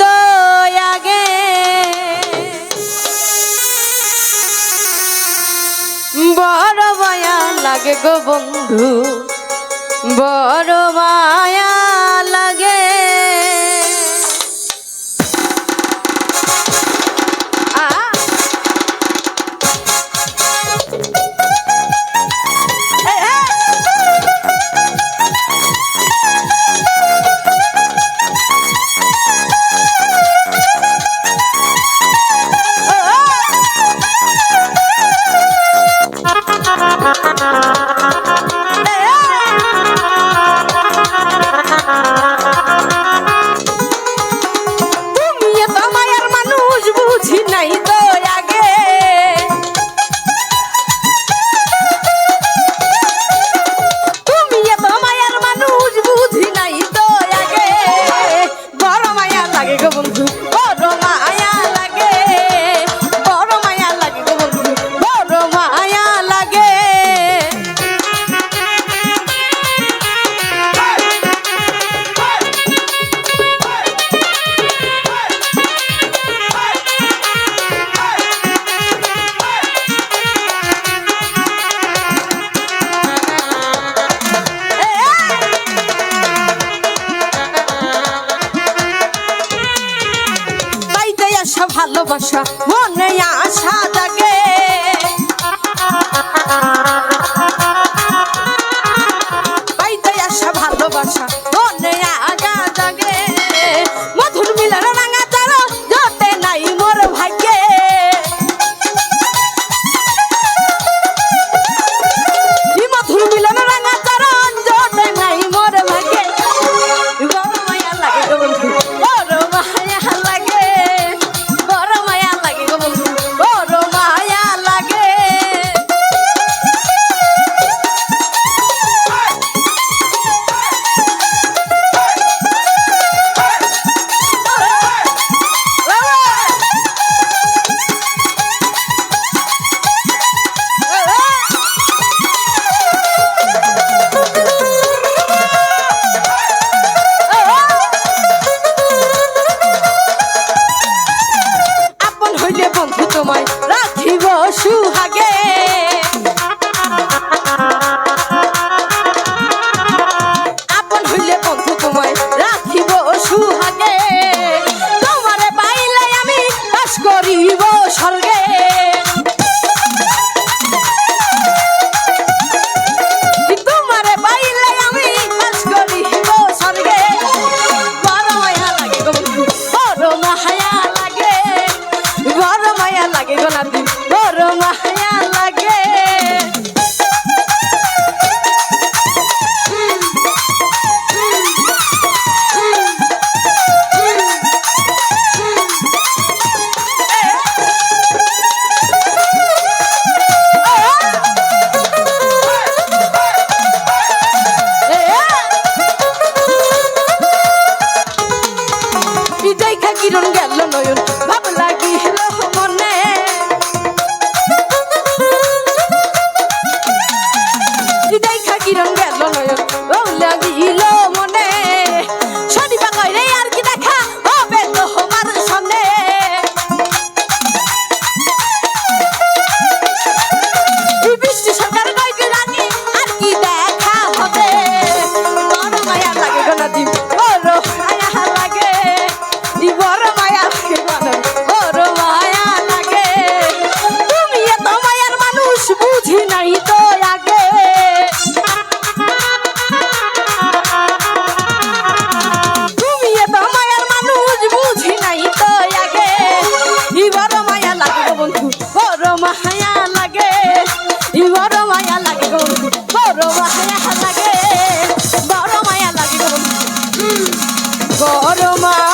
তো আগে। বড় মায়া লাগে গো বন্ধু বড় মায়া আসা ভালোবাসা মনে আশা জাগে। পাইতে আসা ভালোবাসা সাথী বড় মায়া মায়া বড় মায়া লাগে গো বড় মায়া মায়া লাগে গো। বড় মায়া